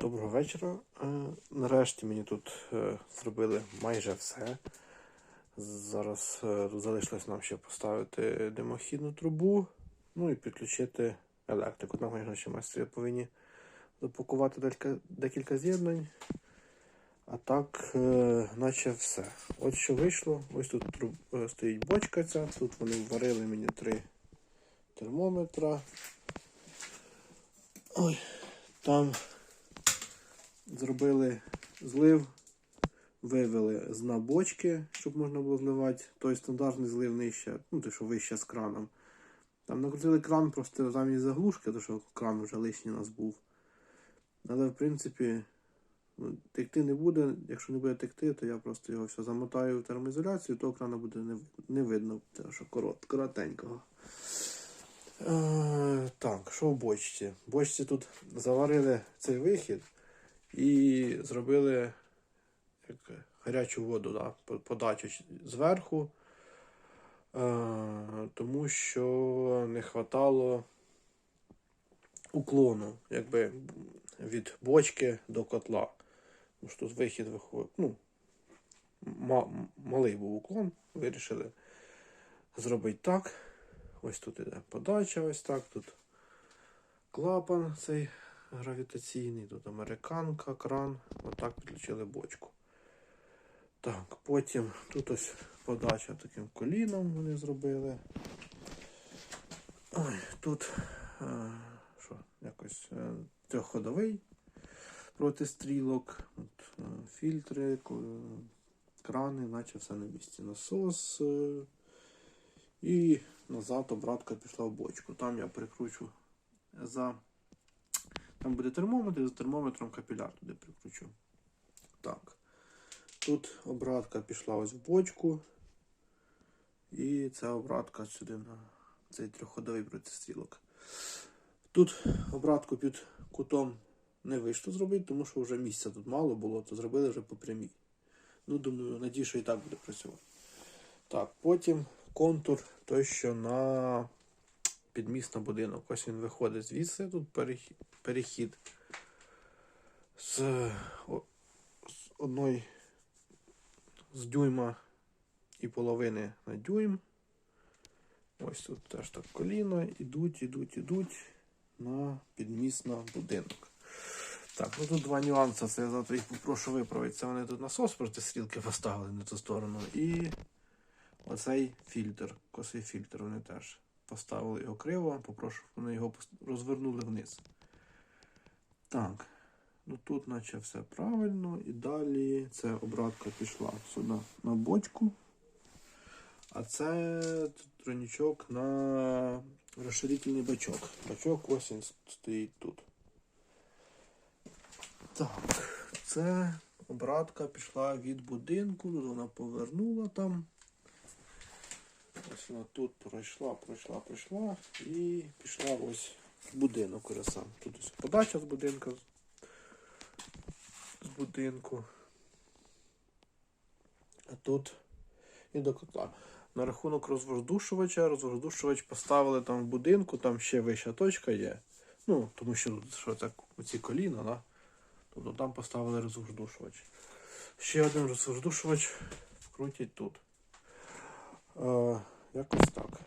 Доброго вечора. Е, Нарешті мені тут е, зробили майже все. Зараз е, залишилось нам ще поставити димохідну трубу, ну і підключити електрику. Звісно, ще майстри повинні запакувати декілька, з'єднань. А так, наче все. От що вийшло. Ось тут труб, стоїть бочка ця, тут вони варили мені три термометра. Ой, там зробили злив, вивели з дна бочки, щоб можна було зливати. Той стандартний злив нижче, ну той, що вище з краном. Там накрутили кран просто замість заглушки, тому що кран вже лишній у нас був. Але в принципі ну, текти не буде. Якщо не буде текти, то я просто його все замотаю в термоізоляцію, то крана буде не, не видно, тому що корот, коротенького. Е, так, що в бочці? В бочці тут заварили цей вихід і зробили як гарячу воду, да, подачу зверху, тому що не хватало уклону якби, від бочки до котла. Тому що тут вихід виходить. Ну, малий був уклон, вирішили зробити так. Ось тут іде подача, ось так. Тут клапан цей гравітаційний, тут американка, кран. Отак підключили бочку. Так, потім тут ось подача таким коліном вони зробили. Ой, тут е, що, якось е, трьохходовий проти стрілок, от, е, фільтри, крани, наче все на місці. Насос. І назад обратка пішла в бочку. Там я прикручу за. Там буде термометр, і за термометром капіляр туди прикручу. Так. Тут обратка пішла ось в бочку. І ця обратка сюди на цей трьохходовий протистрілок. Тут обратку під кутом не вийшло зробити, тому що вже місця тут мало було, то зробили вже по прямій. Ну, думаю, надію, що і так буде працювати. Так, потім контур той, що на підміст на будинок. Ось він виходить звідси, тут перехід, з, з одної з дюйма і половини на дюйм. Ось тут теж так коліна, ідуть, ідуть, ідуть на підміст на будинок. Так, ну тут два нюанси. Це я завтра їх попрошу виправити. Це вони тут насос проти стрілки поставили не ту сторону. І оцей фільтр, косий фільтр, вони теж поставили його криво. Попрошу, вони його розвернули вниз. Так. Ну тут наче все правильно. І далі це обратка пішла сюди на бочку. А це тронічок на розширительний бачок. Бачок ось він стоїть тут. Так, це обратка пішла від будинку, тут вона повернула там. Ось тут пройшла, пройшла, пройшла і пішла ось в будинок сам. Тут ось подача з будинка. З будинку. А тут і до котла. На рахунок розвоздушувача, розвоздушувач поставили там в будинку, там ще вища точка є. Ну, тому що тут що так оці коліна, да? Тобто там поставили розвоздушувач. Ще один розвоздушувач вкрутять тут. Якось так.